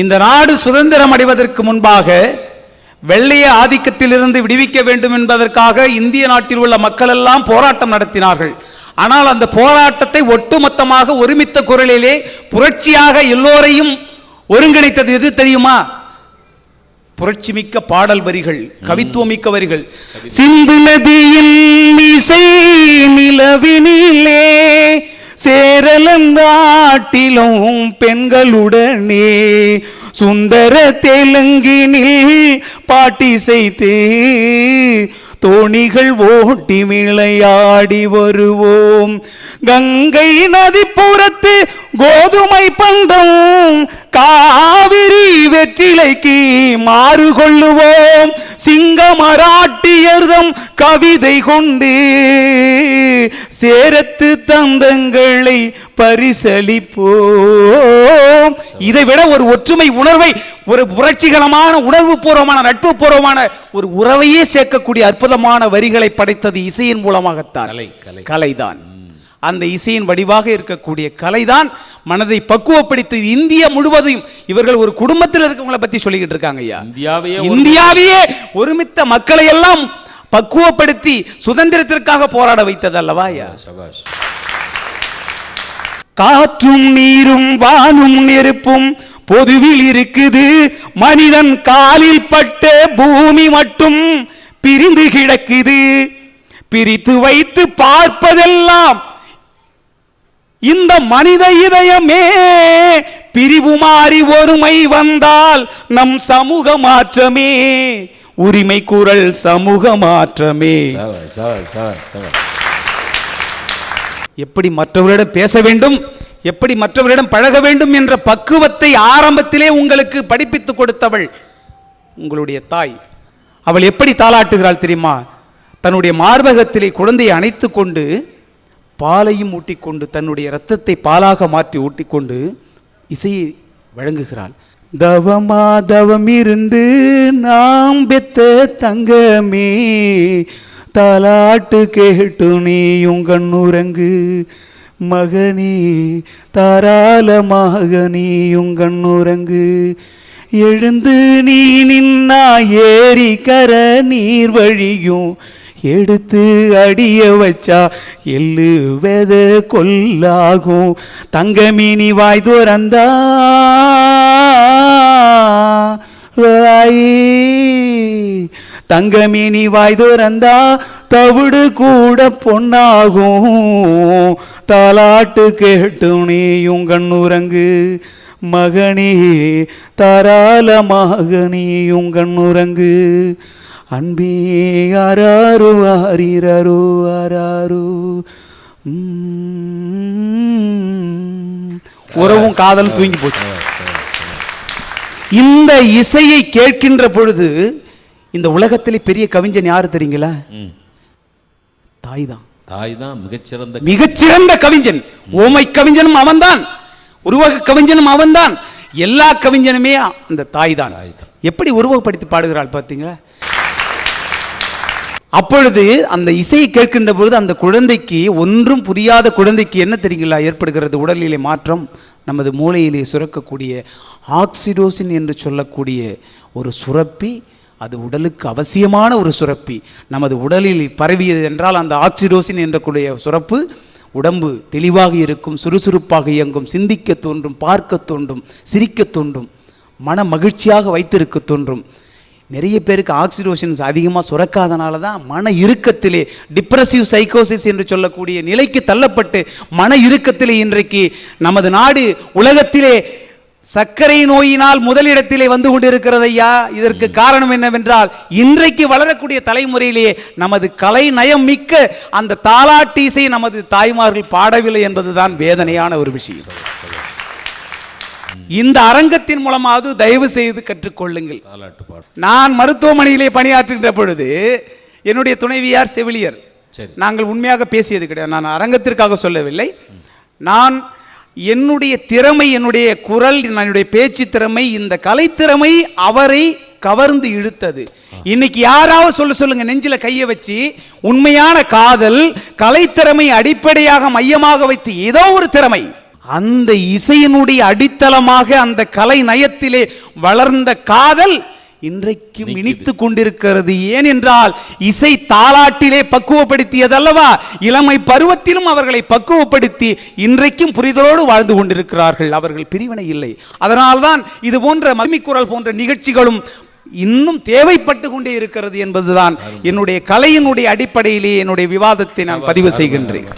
இந்த நாடு சுதந்திரம் அடைவதற்கு முன்பாக வெள்ளைய ஆதிக்கத்திலிருந்து விடுவிக்க வேண்டும் என்பதற்காக இந்திய நாட்டில் உள்ள மக்கள் எல்லாம் போராட்டம் நடத்தினார்கள். ஆனால் அந்த போராட்டத்தை ஒட்டுமொத்தமாக ஒருமித்த குரலிலே புரட்சியாக எல்லோரையும் ஒருங்கிணைத்தது எது தெரியுமா? புரட்சிமிக்க பாடல் வரிகள் கவித்துவமிக்க வரிகள். சிந்து நதியில் இசை நிலவினிலே சேரலந்தாட்டிலும் பெண்களுடனே சுந்தர தெலுங்கினில் பாட்டிசைத்து தோணிகள் ஓட்டி விளையாடி வருவோம். கங்கை நதிப்புறத்து கோதுமை பந்தம் காவிரி வெற்றிலைக்கு மாறு கொள்ளுவோம். சிங்க மராட்டியர்தம் கவிதை கொண்டு சேரத்து தந்தங்களை பரிசளிப்போம். இதை விட ஒரு ஒற்றுமை உணர்வை ஒரு புரட்சிகரமான உணர்வு பூர்வமான நட்பு பூர்வமான ஒரு உறவையே சேர்க்கக்கூடிய அற்புதமான வரிகளை படைத்தது இசையின் மூலமாகத்தான். கலை கலைதான். அந்த இசையின் வடிவாக இருக்கக்கூடிய கலைதான் மனதை பக்குவப்படுத்தி இந்திய முழுவதையும் இவர்கள் ஒரு குடும்பத்தில் இருக்கவங்கள பத்தி சொல்லிக்கிட்டு இருக்காங்க ஐயா. இந்தியாவையே ஒரு- இந்தியாவையே ஒருமித்த மக்களை எல்லாம் பக்குவப்படுத்தி சுதந்திரத்திற்காக போராட வைத்தது அல்லவா ஐயா? சபாஷ். காற்றும் நீரும் வானும் நெருப்பும் பொதுவில் இருக்குது. மனிதன் காலில் பட்ட பூமி மட்டும் பிரிந்து கிடக்குது. பிரித்து வைத்து பார்ப்பதெல்லாம் இந்த மனித இதயமே பிரிவு மாறி ஒருமை வந்தால் நம் சமூக மாற்றமே. உரிமை குரல் சமூக மாற்றமே. எப்படி மற்றவரிடம் பேச வேண்டும் எப்படி மற்றவரிடம் பழக வேண்டும் என்ற பக்குவத்தை ஆரம்பத்திலே உங்களுக்கு படிப்பித்துக் கொடுத்தவள் உங்களுடைய தாய். அவள் எப்படி தாளாட்டுகிறாள் தெரியுமா? தன்னுடைய மார்பகத்திலே குழந்தையை அணைத்துக் கொண்டு பாலையும் ஊட்டிக்கொண்டு தன்னுடைய இரத்தத்தை பாலாக மாற்றி ஊட்டிக்கொண்டு இசையை வழங்குகிறாள். தவமா தவம் இருந்து நாம் பெத்த தங்கமே தாலாட்டு கேட்டு நீயும் கண்ணுறங்கு. மகனே தாராளமாக நீயும் கண்ணுறங்கு. எழுந்து நீ நின்னா ஏரி கர நீர் வழியும். எடுத்து அடிய வச்சா எள்ளு வெத கொல்லாகும். தங்கமீனி வாய் துறந்தா. தங்கமீனி வாய் துறந்தா தவிடு கூட பொன்னாகும். தாலாட்டு கேட்டு நீயும் கண்ணுரங்கு மகனே தாராளமாக நீயும் கண்ணுரங்கு அன்பே ஆராரு ஆரீரரோ ஆராரு உறவும் காதலும் தூங்கி போச்சு. இந்த இசையை கேட்கின்ற பொழுது இந்த உலகத்திலே பெரிய கவிஞன் யாரு தெரியுங்களா. தாய் தான் தாய் தான் மிகச்சிறந்த மிகச்சிறந்த கவிஞன். ஓமை கவிஞனும் அவன்தான். உருவக கவிஞனும் அவன்தான். எல்லா கவிஞனுமே அந்த தாய் தான். எப்படி உருவகப்படுத்தி பாடுகிறாள் பார்த்தீங்களா அப்பொழுது அந்த இசையை கேட்கின்ற பொழுது அந்த குழந்தைக்கு ஒன்றும் புரியாத குழந்தைக்கு என்ன தெரியுங்களா ஏற்படுகிறது? உடலிலே மாற்றம் நமது மூளையிலே சுரக்கக்கூடிய ஆக்சிடோசின் என்று சொல்லக்கூடிய ஒரு சுரப்பி அது உடலுக்கு அவசியமான ஒரு சுரப்பி. நமது உடலில் பரவியது என்றால் அந்த ஆக்சிடோசின் என்றக்கூடிய சுரப்பு உடம்பு தெளிவாக இருக்கும் சுறுசுறுப்பாக இயங்கும் சிந்திக்க தோன்றும் பார்க்க தோன்றும் சிரிக்க தோன்றும் மன மகிழ்ச்சியாக வைத்திருக்க தோன்றும். நிறைய பேருக்கு ஆக்சிடோஷன்ஸ் அதிகமாக சுரக்காதனால தான் மன இறுக்கத்திலே டிப்ரெசிவ் சைக்கோசிஸ் என்று சொல்லக்கூடிய நிலைக்கு தள்ளப்பட்டு மன இறுக்கத்திலே இன்றைக்கு நமது நாடு உலகத்திலே சர்க்கரை நோயினால் முதலிடத்திலே வந்து கொண்டிருக்கிறது ஐயா இதற்கு காரணம் என்னவென்றால் இன்றைக்கு வளரக்கூடிய தலைமுறையிலே நமது கலை நயம் மிக்க அந்த தாலாட்டு இசை நமது தாய்மார்கள் பாடவில்லை என்பதுதான் வேதனையான ஒரு விஷயம். இந்த அரங்கத்தின் மூலமாவது தயவு செய்து கற்றுக்கொள்ளுங்கள். நான் மருத்துவமனையிலே பணியாற்றுகின்ற பொழுது என்னுடைய துணைவியார் செவிலியர். சரி. நாங்கள் உண்மையாக பேசியது கிடையாது. நான் அரங்கத்திற்காக சொல்லவில்லை. நான் என்னுடைய திறமை என்னுடைய குரல் என்னுடைய பேச்சு திறமை இந்த கலைத்திறமை அவரை கவர்ந்து இழுத்தது. இன்னைக்கு யாராவது சொல்ல சொல்லுங்க நெஞ்சில கையை வச்சு உண்மையான காதல் கலைத்திறமை அடிப்படையாக மையமாக வைத்து ஏதோ ஒரு திறமை. அந்த இசையினுடைய அடித்தளமாக அந்த கலை நயத்திலே வளர்ந்த காதல் இன்றைக்கும் இனித்து கொண்டிருக்கிறது. ஏனென்றால் இசை தாலாட்டிலே பக்குவப்படுத்தியதல்லவா? இளமை பருவத்திலும் அவர்களை பக்குவப்படுத்தி இன்றைக்கும் புரிதலோடு வாழ்ந்து கொண்டிருக்கிறார்கள். அவர்கள் பிரிவினை இல்லை. அதனால்தான் இது போன்ற மகிமிக்குரல் போன்ற நிகழ்ச்சிகளும் இன்னும் தேவைப்பட்டு கொண்டே இருக்கிறது என்பதுதான் என்னுடைய கலையினுடைய அடிப்படையிலே என்னுடைய விவாதத்தை நான் பதிவு செய்கின்றேன்.